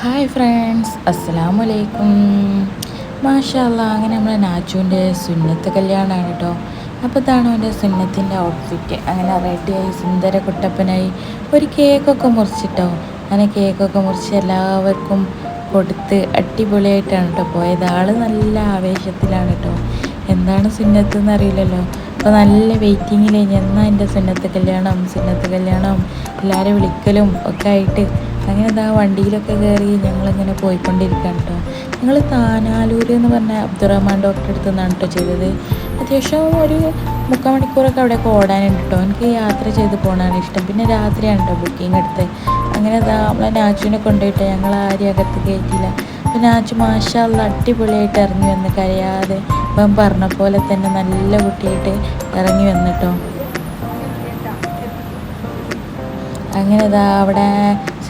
Hi friends അസ്സലാമു അലൈക്കും മാഷല്ല അങ്ങനെ നമ്മളെ നാച്ചുവിന്റെ സുന്നത്ത് കല്യാണമാണ് കേട്ടോ അപ്പോൾ ഇതാണ് അവന്റെ സുന്നത്തിന്റെ ഔട്ട്ഫിറ്റ് അങ്ങനെ റെഡിയായി സുന്ദര കുട്ടപ്പനായി ഒരു കേക്കൊക്കെ മുറിച്ചിട്ടോ. അങ്ങനെ കേക്കൊക്കെ മുറിച്ച് എല്ലാവർക്കും കൊടുത്ത് അടിപൊളിയായിട്ടാണ് കേട്ടോ പോയത്. ആൾ നല്ല ആവേശത്തിലാണ് കേട്ടോ എന്താണ് സുന്നത്ത് എന്നറിയില്ലല്ലോ അപ്പോൾ നല്ല വെയിറ്റിങ്ങിൽ എന്നാൽ എന്റെ സുന്നത്ത് കല്യാണം സുന്നത്ത് കല്യാണം? എല്ലാവരും വിളിക്കലും ഒക്കെ ആയിട്ട് അങ്ങനെ എന്താ വണ്ടിയിലൊക്കെ കയറി ഞങ്ങളിങ്ങനെ പോയിക്കൊണ്ടിരിക്കുകയാണ് കേട്ടോ. ഞങ്ങൾ താനാലൂർ എന്ന് പറഞ്ഞ അബ്ദുറഹ്മാൻ ഡോക്ടറെ അടുത്ത് നിന്നാണ് കേട്ടോ ചെയ്തത്. അത്യാവശ്യം ഒരു മുക്കാൽ മണിക്കൂറൊക്കെ അവിടെയൊക്കെ ഓടാനുണ്ട് കേട്ടോ. എനിക്ക് യാത്ര ചെയ്ത് പോകാനാണ് ഇഷ്ടം. പിന്നെ രാത്രിയാണ് കേട്ടോ ബുക്കിംഗ് എടുത്ത് അങ്ങനെ എന്താ നമ്മളെ നാച്ചുവിനെ കൊണ്ടുപോയിട്ട് ഞങ്ങൾ ആരും അകത്ത് കയറ്റിയില്ല. അപ്പം നാച്ചു മാഷല്ല അടിപൊളിയായിട്ട് ഇറങ്ങി വന്ന് കരയാതെ ഇപ്പം പറഞ്ഞ പോലെ തന്നെ നല്ല കുട്ടിയായിട്ട് ഇറങ്ങി വന്നിട്ടോ അങ്ങനെ ഇതാ അവിടെ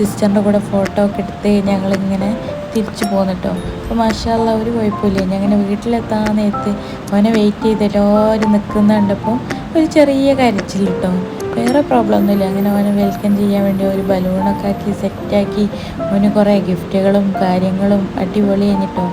സിസ്റ്ററിന്റെ കൂടെ ഫോട്ടോ ഒക്കെ എടുത്ത് ഞങ്ങളിങ്ങനെ തിരിച്ചു പോന്നിട്ടോ. അപ്പോൾ മാഷാല്ല ഒരു കുഴപ്പമില്ല. ഞാൻ വീട്ടിലെത്താൻ നേരത്ത് അവനെ വെയിറ്റ് ചെയ്ത് എല്ലാവരും നിൽക്കുന്ന കണ്ടപ്പോൾ ഒരു ചെറിയ കരച്ചിൽ കിട്ടും വേറെ പ്രോബ്ലം ഒന്നുമില്ല അങ്ങനെ അവനെ വെൽക്കം ചെയ്യാൻ വേണ്ടി ഒരു ബലൂണൊക്കെ ആക്കി സെറ്റാക്കി അവന് കുറേ ഗിഫ്റ്റുകളും കാര്യങ്ങളും അടിപൊളി കഴിഞ്ഞിട്ടോ.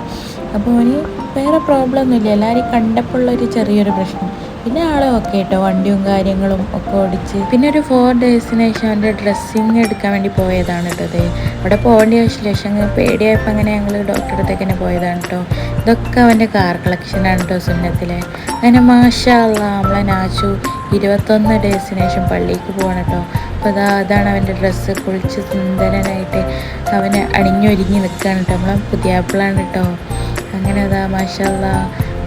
അപ്പോൾ അവന് വേറെ പ്രോബ്ലം ഒന്നുമില്ല എല്ലാവരും കണ്ടപ്പോൾ ഒരു ചെറിയൊരു പ്രശ്നം. പിന്നെ ആൾ ഓക്കെ കേട്ടോ വണ്ടിയും കാര്യങ്ങളും ഒക്കെ ഓടിച്ച്. പിന്നെ ഒരു ഫോർ ഡേയ്സിന് ശേഷം അവന്റെ ഡ്രസ്സിങ് എടുക്കാൻ വേണ്ടി പോയതാണ് കേട്ടത് അവിടെ പോകേണ്ട ആവശ്യമില്ല പക്ഷെ അങ്ങനെ പേടിയായപ്പോൾ അങ്ങനെ ഞങ്ങൾ ഡോക്ടറുടെ അടുത്തേക്ക് തന്നെ പോയതാണ് കേട്ടോ ഇതൊക്കെ അവന്റെ കാർ കളക്ഷനാണ് കേട്ടോ സുന്നത്തിലെ. അങ്ങനെ മാഷല്ല നമ്മളെ നാച്ചു ഇരുപത്തൊന്ന് ഡേയ്സിന് ശേഷം പള്ളിക്ക് പോകണം കേട്ടോ അപ്പോൾ അതാ അതാണ് അവന്റെ ഡ്രസ്സ് കുളിച്ച് സുന്ദരനായിട്ട് അവനെ അണിഞ്ഞൊരുങ്ങി നിൽക്കുകയാണ് കേട്ടോ നമ്മളെ പുതിയാപ്പിളാണ് കേട്ടോ അങ്ങനെ അതാ മാഷല്ല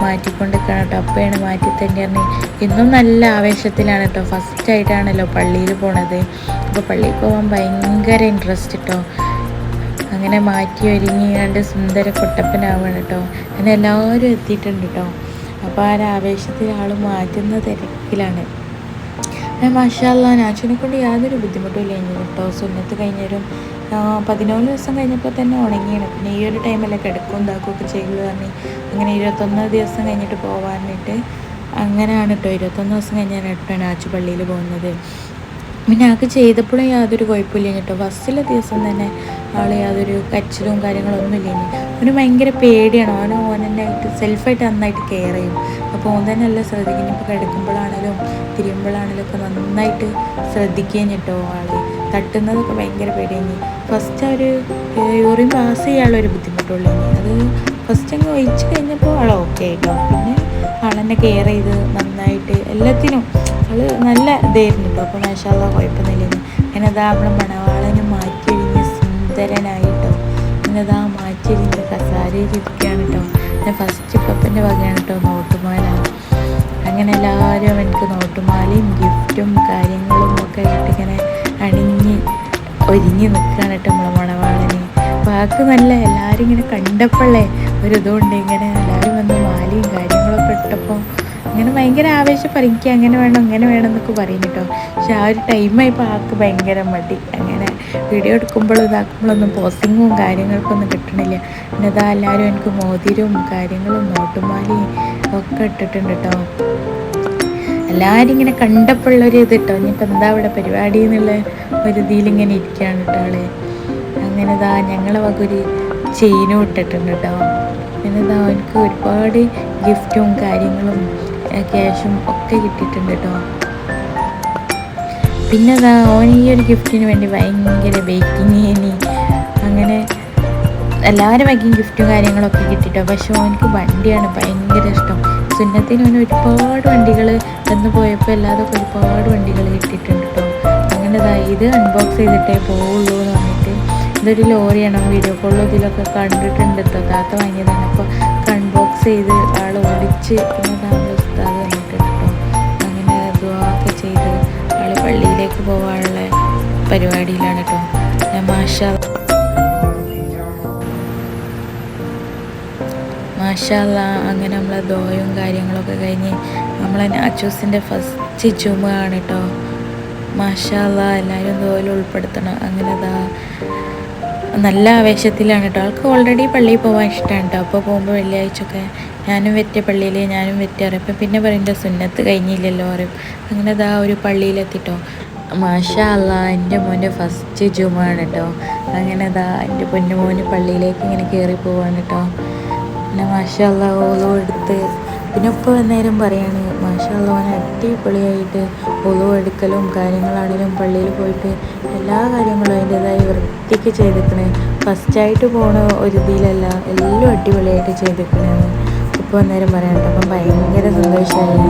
മാറ്റിക്കൊണ്ട് കേട്ടോ. അപ്പയാണ് മാറ്റി തന്നെയാണ് ഇന്നും നല്ല ആവേശത്തിലാണ് കേട്ടോ. ഫസ്റ്റ് ആയിട്ടാണല്ലോ പള്ളിയിൽ പോണത്. അപ്പോൾ പള്ളിയിൽ പോകാൻ ഭയങ്കര ഇൻട്രസ്റ്റ് കേട്ടോ അങ്ങനെ മാറ്റി ഒരുങ്ങി സുന്ദര കുട്ടപ്പനാവാണ് കേട്ടോ. അങ്ങനെ എല്ലാവരും എത്തിയിട്ടുണ്ട് കേട്ടോ. അപ്പോൾ ആ ആവേശത്തിൽ ആൾ മാറ്റുന്ന തിരക്കിലാണ്. മാഷാല്ല നാച്ചുവിനെ കൊണ്ട് യാതൊരു ബുദ്ധിമുട്ടും ഇല്ല കേട്ടോ. സുന്നത്ത് കഴിഞ്ഞൊരു പതിനൊന്ന് ദിവസം കഴിഞ്ഞപ്പോൾ തന്നെ ഉണങ്ങിയാണ്. പിന്നെ ഈ ഒരു ടൈമിൽ കിടക്കും ഒക്കെ ചെയ്തു തന്നെ അങ്ങനെ ഇരുപത്തൊന്ന് ദിവസം കഴിഞ്ഞിട്ട് പോകാനായിട്ട് അങ്ങനെയാണ് കേട്ടോ. ഇരുപത്തൊന്ന് ദിവസം കഴിഞ്ഞാണ് കേട്ടോ നാച്ചു പള്ളിയിൽ പോകുന്നത്? പിന്നെ ആൾക്ക് ചെയ്തപ്പോഴും യാതൊരു കുഴപ്പമില്ല കേട്ടോ. ഫസ്റ്റിലെ ദിവസം തന്നെ ആൾ യാതൊരു കച്ചിലും കാര്യങ്ങളൊന്നും ഇല്ല അവന് ഭയങ്കര പേടിയാണ്. അവന് ഓനെന്നായിട്ട് സെൽഫായിട്ട് നന്നായിട്ട് കെയർ ചെയ്യും. അപ്പോൾ ഓൻ തന്നെ നല്ല ശ്രദ്ധിക്കുന്നു ഇപ്പോൾ കിടക്കുമ്പോഴാണെങ്കിലും തിരിയുമ്പോഴാണെങ്കിലും ഒക്കെ നന്നായിട്ട് ശ്രദ്ധിക്കുകയും കേട്ടോ ആൾ തട്ടുന്നതൊക്കെ ഭയങ്കര പേടിയാണ് ഫസ്റ്റ് ഒരു യൂറിൻ പാസ് ചെയ്യാനുള്ള ഒരു ബുദ്ധിമുട്ടുള്ളൂ അത് ഫസ്റ്റ് അങ്ങ് ഒഴിച്ച് കഴിഞ്ഞപ്പോൾ ആൾ ഓക്കെ ആയിട്ടോ പിന്നെ ആളെന്നെ കെയർ ചെയ്ത് നന്നായിട്ട് എല്ലാത്തിനും ആൾ നല്ല ഇതായിരുന്നു കേട്ടോ അപ്പോൾ മേശാല കുഴപ്പമൊന്നുമില്ല അങ്ങനെ അതാ നമ്മളെ മണവാളന് മാറ്റിയൊഴിഞ്ഞ് സുന്ദരനായിട്ടോ. പിന്നെ അതാ മാറ്റിയൊഴിഞ്ഞ് കസാരയിലിരിക്കുകയാണ് കേട്ടോ പിന്നെ ഫസ്റ്റ് പപ്പന്റെ വകയാണ് കേട്ടോ നോട്ടുമാല അങ്ങനെ എല്ലാവരും എനിക്ക് നോട്ടുമാലയും ഒരുങ്ങി നിൽക്കുകയാണ് കേട്ടോ നമ്മളെ മണവാളിനി. വാക്ക് നല്ല എല്ലാവരും ഇങ്ങനെ കണ്ടപ്പോഴേ ഒരു ഇതുകൊണ്ട് ഇങ്ങനെ എല്ലാവരും വന്ന് മാലയും കാര്യങ്ങളൊക്കെ ഇട്ടപ്പോൾ അങ്ങനെ ഭയങ്കര ആവേശം എനിക്ക് അങ്ങനെ വേണം അങ്ങനെ വേണം എന്നൊക്കെ പറയും കേട്ടോ. പക്ഷെ ആ ഒരു ടൈമായി പാക്ക് ഭയങ്കര മടി. അങ്ങനെ വീഡിയോ എടുക്കുമ്പോഴും ഇതാക്കുമ്പോഴൊന്നും പോസിങ്ങും കാര്യങ്ങൾക്കൊന്നും കിട്ടണില്ല. പിന്നെ അതാ എല്ലാവരും എനിക്ക് മോതിരവും കാര്യങ്ങളും നോട്ടുമാലയും ഒക്കെ ഇട്ടിട്ടുണ്ട് കേട്ടോ. എല്ലാവരും ഇങ്ങനെ കണ്ടപ്പോഴുള്ളൊരു ഇത് കേട്ടോ ഇനിയിപ്പോൾ എന്താ ഇവിടെ പരിപാടി എന്നുള്ള ഒരു ഇതിലിങ്ങനെ ഇരിക്കുകയാണ് കേട്ടോ ആൾ. അങ്ങനെ ഇതാ ഞങ്ങളെ വക ഒരു ചെയിനും ഇട്ടിട്ടുണ്ട് കേട്ടോ. പിന്നെ എനിക്ക് ഒരുപാട് ഗിഫ്റ്റും കാര്യങ്ങളും ക്യാഷും ഒക്കെ കിട്ടിയിട്ടുണ്ട് കേട്ടോ. പിന്നെ അതാ ഓൻ ഈ ഒരു ഗിഫ്റ്റിന് വേണ്ടി ഭയങ്കര ബേക്കിങ് ഇനി അങ്ങനെ എല്ലാവരും ഭയങ്കര ഗിഫ്റ്റും കാര്യങ്ങളൊക്കെ കിട്ടിട്ടോ പക്ഷെ ഓനിക്ക് വണ്ടിയാണ് ഭയങ്കര ഇഷ്ടം. സുന്നത്തിന് ഒരുപാട് വണ്ടികൾ വന്നു പോയപ്പോൾ എല്ലാതൊക്കെ ഒരുപാട് വണ്ടികൾ കിട്ടിയിട്ടുണ്ട് കേട്ടോ അങ്ങനെ ഇതാ അൺബോക്സ് ചെയ്തിട്ടേ പോവുള്ളൂ എന്ന് പറഞ്ഞിട്ട്. ഇതൊരു ലോറിയാണ്. വീഡിയോ കോളിലും ഇതിലൊക്കെ കണ്ടിട്ടുണ്ട് കേട്ടോ താത്ത വാങ്ങിയതാണ്. അപ്പോൾ അൺബോക്സ് ചെയ്ത് ആൾ ഓടിച്ച് പിന്നെ നമ്മൾ ഉസ്താദ് വന്നിട്ട് കേട്ടോ അങ്ങനെ ദുവാക്കെ ചെയ്ത് ആൾ പള്ളിയിലേക്ക് പോകാനുള്ള പരിപാടിയിലാണ് കേട്ടോ ഞാൻ മാഷ മാഷല്ല അങ്ങനെ നമ്മളെ ദോയും കാര്യങ്ങളൊക്കെ കഴിഞ്ഞ് നമ്മളെ നാച്ചൂസിന്റെ ഫസ്റ്റ് ചുമയാണ് കേട്ടോ മാഷാല്ല എല്ലാവരും ദോയിൽ ഉൾപ്പെടുത്തണം. അങ്ങനെ ഇതാ നല്ല ആവേശത്തിലാണ് കേട്ടോ ആൾക്ക് ഓൾറെഡി പള്ളിയിൽ പോകാൻ ഇഷ്ടമാണ് കേട്ടോ അപ്പോൾ പോകുമ്പോൾ വെള്ളിയാഴ്ചയൊക്കെ ഞാനും വെറ്റ പള്ളിയിൽ ഞാനും വെറ്റാറ് അപ്പം പിന്നെ പറയും സുന്നത്ത് കഴിഞ്ഞില്ലല്ലോ പറയും. അങ്ങനെ ഇതാ ഒരു പള്ളിയിലെത്തിട്ടോ മാഷാ അല്ല എന്റെ മോന്റെ ഫസ്റ്റ് ജുമാണ് കേട്ടോ അങ്ങനെ ഇതാ എന്റെ പൊന്നു മോന് പള്ളിയിലേക്ക് ഇങ്ങനെ കയറി പോവാണ് കേട്ടോ പിന്നെ മാഷാ അല്ല ഓലോ എടുത്ത്. പിന്നെ ഇപ്പോൾ നേരം പറയാണ് മാഷാ അല്ല ഓൻ അടിപൊളിയായിട്ട് ഓലോ എടുക്കലും കാര്യങ്ങളാണെങ്കിലും പള്ളിയിൽ പോയിട്ട് എല്ലാ കാര്യങ്ങളും അതിന്റെതായി വൃത്തിക്ക് ചെയ്തിക്കണേ. ഫസ്റ്റായിട്ട് പോണ ഒരു ഇതിലല്ല എല്ലാം അടിപൊളിയായിട്ട് ചെയ്തിക്കണേന്ന് ഇപ്പോൾ നേരം പറയാനുണ്ട് അപ്പം ഭയങ്കര സന്തോഷമായി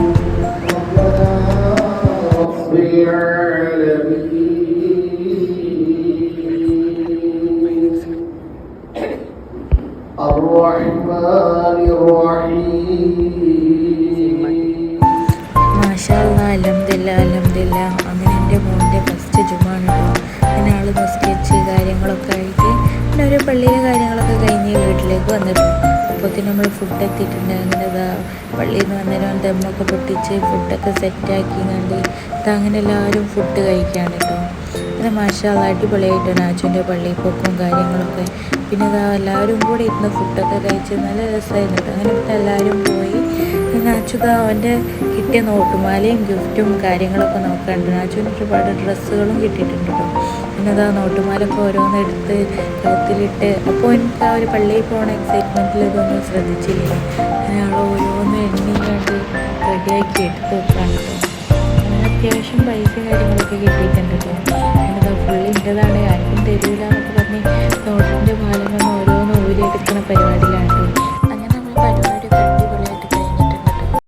മാഷാല്ല അലഹമില്ല അലഹമില്ല അങ്ങനെ എന്റെ മോന്റെ ഫസ്റ്റ് ജുമാണ് അങ്ങനെ ആൾ നിസ്കരിച്ച് കാര്യങ്ങളൊക്കെ ആയിട്ട് പിന്നെ ഒരു പള്ളിയിലെ കാര്യങ്ങളൊക്കെ കഴിഞ്ഞ് വീട്ടിലേക്ക് വന്നിട്ടു അപ്പോഴത്തേന് നമ്മൾ ഫുഡ് എത്തിയിട്ടുണ്ട്. അങ്ങനെ ഇതാ പള്ളിയിൽ നിന്ന് വന്നേരം ദമ്മൊക്കെ പൊട്ടിച്ച് ഫുഡൊക്കെ സെറ്റാക്കി കണ്ട് അങ്ങനെ എല്ലാവരും ഫുഡ് കഴിക്കുകയാണ് കേട്ടോ. അങ്ങനെ മാഷാല അടിപൊളിയായിട്ടാണ് അച്ഛന്റെ പള്ളി പോക്കും കാര്യങ്ങളൊക്കെ. പിന്നെ എല്ലാവരും കൂടി ഇരുന്ന് ഫുഡൊക്കെ കഴിച്ച് നല്ല രസമായിരുന്നു അങ്ങനെ പിന്നെ എല്ലാവരും പോയി. നാച്ചുക അവന്റെ കിട്ടിയ നോട്ടുമാലയും ഗിഫ്റ്റും കാര്യങ്ങളൊക്കെ നോക്കാണ്ട് നാച്ചുവിന് ഒരുപാട് ഡ്രസ്സുകളും കിട്ടിയിട്ടുണ്ട് കേട്ടോ. പിന്നെ അതാ നോട്ടുമാലൊക്കെ ഓരോന്ന് എടുത്ത് കഴുത്തിലിട്ട്. അപ്പോൾ എനിക്ക് ആ ഒരു പള്ളിയിൽ പോകണ എക്സൈറ്റ്മെന്റിൽ ഇതൊന്നും ശ്രദ്ധിച്ചില്ല. അയാൾ ഓരോന്ന് എണ്ണി കണ്ട് റെഡിയാക്കി എടുത്ത് വെക്കാണ്. അത്യാവശ്യം പൈസ കാര്യങ്ങളൊക്കെ കിട്ടിയിട്ടുണ്ട് കേട്ടോ. ഫുള്ള് എന്റെതാണ് ആർക്കും തരൂലെന്നൊക്കെ പറഞ്ഞ് നോട്ടിന്റെ ഭാഗം വന്ന് ഓരോന്ന് ഊരിയെടുക്കുന്ന പരിപാടിയിലാണ്